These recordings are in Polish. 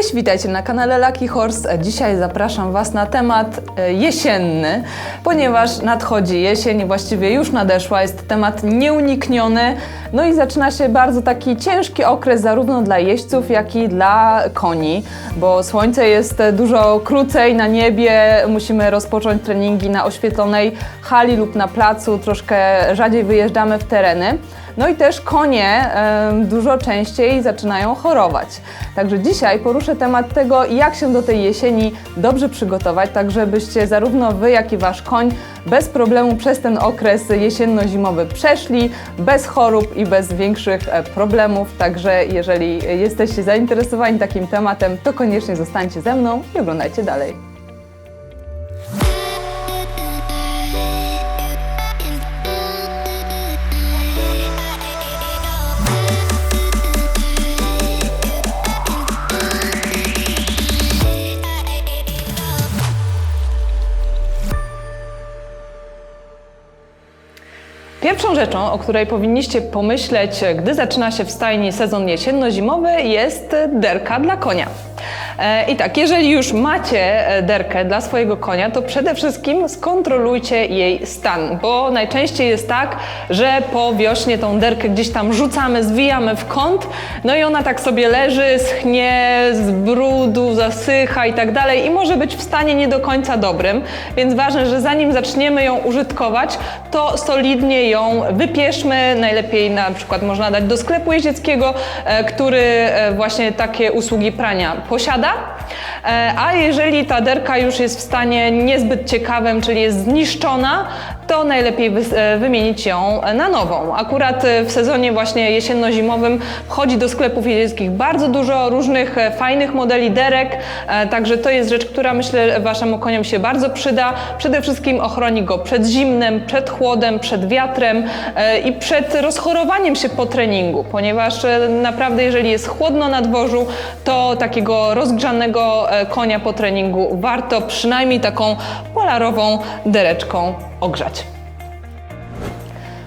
Cześć, witajcie na kanale Lucky Horse. Dzisiaj zapraszam Was na temat e, jesienny, ponieważ nadchodzi jesień, właściwie już nadeszła, jest temat nieunikniony. No i zaczyna się bardzo taki ciężki okres zarówno dla jeźdźców, jak i dla koni, bo słońce jest dużo krócej na niebie, musimy rozpocząć treningi na oświetlonej hali lub na placu, troszkę rzadziej wyjeżdżamy w tereny. No i też konie dużo częściej zaczynają chorować. Także dzisiaj poruszę temat tego, jak się do tej jesieni dobrze przygotować, tak żebyście zarówno wy, jak i wasz koń bez problemu przez ten okres jesienno-zimowy przeszli, bez chorób i bez większych e, problemów. Także jeżeli jesteście zainteresowani takim tematem, to koniecznie zostańcie ze mną i oglądajcie dalej. Pierwszą rzeczą, o której powinniście pomyśleć, gdy zaczyna się w stajni sezon jesienno-zimowy, jest derka dla konia. E, I tak, jeżeli już macie e, derkę dla swojego konia, to przede wszystkim skontrolujcie jej stan, bo najczęściej jest tak, że po wiośnie tą derkę gdzieś tam rzucamy, zwijamy w kąt, no i ona tak sobie leży, schnie z brudu, zasycha i tak dalej i może być w stanie nie do końca dobrym, więc ważne, że zanim zaczniemy ją użytkować, to solidnie ją wypieszmy, najlepiej na przykład można dać do sklepu jeździeckiego, e, który właśnie takie usługi prania posiada. E, A jeżeli ta derka już jest w stanie niezbyt ciekawym, czyli jest zniszczona, to najlepiej e, wymienić ją na nową. Akurat e, w sezonie właśnie jesienno-zimowym wchodzi do sklepów jeździeckich bardzo dużo różnych e, fajnych modeli derek, także to jest rzecz, która myślę waszemu koniom się bardzo przyda. Przede wszystkim ochroni go przed zimnem, przed chłodem, przed wiatrem i przed rozchorowaniem się po treningu, ponieważ naprawdę jeżeli jest chłodno na dworzu, to takiego rozgrzanego konia po treningu warto przynajmniej taką polarową dereczką ogrzać.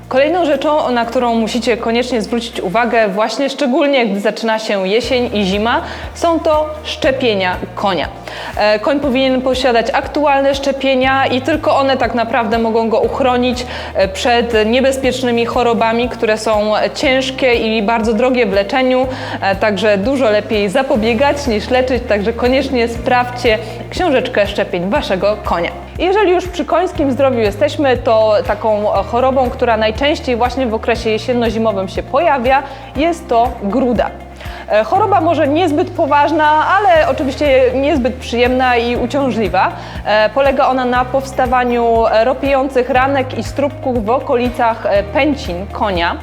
Kolejną rzeczą, na którą musicie koniecznie zwrócić uwagę, właśnie szczególnie gdy zaczyna się jesień i zima, są to szczepienia konia. E, Koń powinien posiadać aktualne szczepienia i tylko one tak naprawdę mogą go uchronić e, przed niebezpiecznymi chorobami, które są ciężkie i bardzo drogie w leczeniu, e, także dużo lepiej zapobiegać niż leczyć, także koniecznie sprawdźcie książeczkę szczepień waszego konia. Jeżeli już przy końskim zdrowiu jesteśmy, to taką chorobą, która najczęściej właśnie w okresie jesienno-zimowym się pojawia, jest to gruda. E, Choroba może niezbyt poważna, ale oczywiście niezbyt przyjemna i uciążliwa. E, Polega ona na powstawaniu e, ropiejących ranek i strubków w okolicach pęcin konia.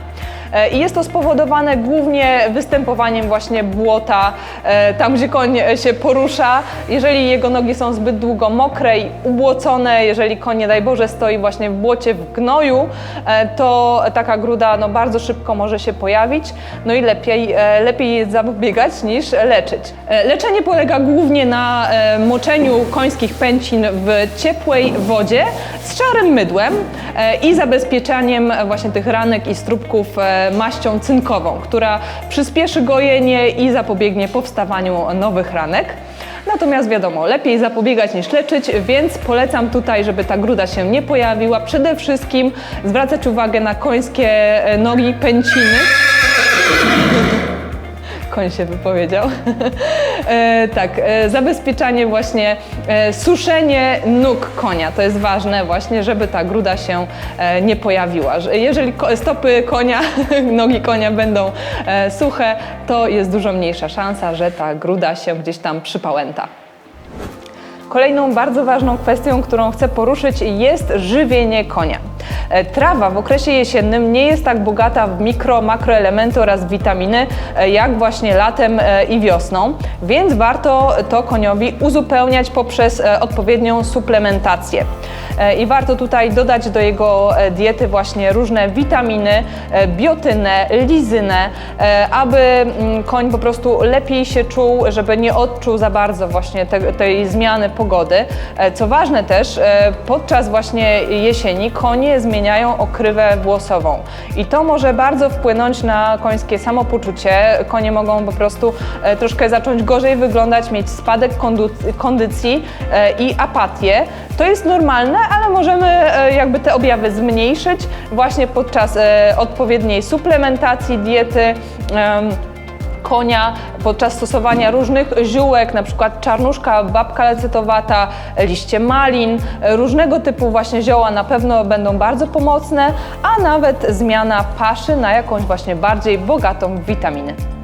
E, I jest to spowodowane głównie występowaniem właśnie błota e, tam, gdzie koń się porusza. Jeżeli jego nogi są zbyt długo mokre i ubłocone, jeżeli koń, nie daj Boże, stoi właśnie w błocie, w gnoju, e, to taka gruda no, bardzo szybko może się pojawić. No i lepiej, lepiej zapobiegać niż leczyć. Leczenie polega głównie na moczeniu końskich pęcin w ciepłej wodzie z szarym mydłem i zabezpieczaniem właśnie tych ranek i strubków e, maścią cynkową, która przyspieszy gojenie i zapobiegnie powstawaniu nowych ranek. Natomiast wiadomo, lepiej zapobiegać niż leczyć, więc polecam tutaj, żeby ta gruda się nie pojawiła. Przede wszystkim zwracać uwagę na końskie e, nogi, pęciny. Koń się wypowiedział. e, tak, e, zabezpieczanie właśnie, e, suszenie nóg konia. To jest ważne właśnie, żeby ta gruda się e, nie pojawiła. Że Jeżeli ko- stopy konia, nogi konia będą e, suche, to jest dużo mniejsza szansa, że ta gruda się gdzieś tam przypałęta. Kolejną bardzo ważną kwestią, którą chcę poruszyć, jest żywienie konia. E, Trawa w okresie jesiennym nie jest tak bogata w mikro, makroelementy oraz witaminy e, jak właśnie latem e, i wiosną, więc warto to koniowi uzupełniać poprzez odpowiednią suplementację. I warto tutaj dodać do jego diety właśnie różne witaminy, biotynę, lizynę, aby mm, koń po prostu lepiej się czuł, żeby nie odczuł za bardzo właśnie te, tej zmiany pogody. Co ważne też, podczas właśnie jesieni koń codziennie zmieniają okrywę włosową. I to może bardzo wpłynąć na końskie samopoczucie. Konie mogą po prostu e, troszkę zacząć gorzej wyglądać, mieć spadek kondycji e, i apatię. To jest normalne, ale możemy e, jakby te objawy zmniejszyć właśnie podczas odpowiedniej suplementacji diety. Konia podczas stosowania różnych ziółek, na przykład czarnuszka, babka lecetovata, liście malin, różnego typu właśnie zioła na pewno będą bardzo pomocne, a nawet zmiana paszy na jakąś właśnie bardziej bogatą w witaminy.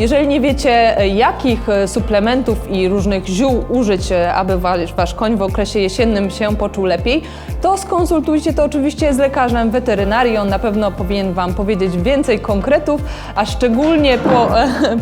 Jeżeli nie wiecie, e, jakich e, suplementów i różnych ziół użyć, e, aby wasz, koń w okresie jesiennym się poczuł lepiej, to skonsultujcie to oczywiście z lekarzem weterynarii. On na pewno powinien Wam powiedzieć więcej konkretów, a szczególnie po,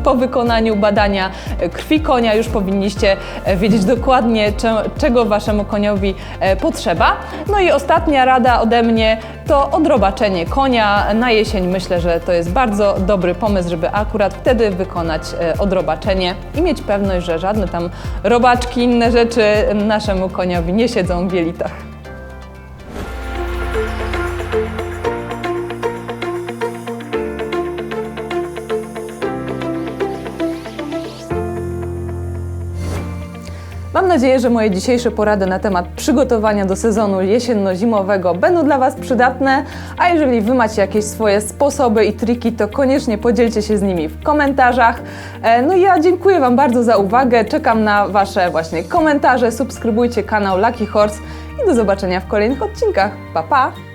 po wykonaniu badania krwi konia już powinniście wiedzieć dokładnie, cze- czego Waszemu koniowi potrzeba. No i ostatnia rada ode mnie to odrobaczenie konia na jesień. Myślę, że to jest bardzo dobry pomysł, żeby akurat wtedy wykonać e, odrobaczenie i mieć pewność, że żadne tam robaczki, inne rzeczy naszemu koniowi nie siedzą w jelitach. Mam nadzieję, że moje dzisiejsze porady na temat przygotowania do sezonu jesienno-zimowego będą dla Was przydatne, a jeżeli Wy macie jakieś swoje sposoby i triki, to koniecznie podzielcie się z nimi w komentarzach. E, No i ja dziękuję Wam bardzo za uwagę, czekam na Wasze właśnie komentarze, subskrybujcie kanał Lucky Horse i do zobaczenia w kolejnych odcinkach. Pa, pa!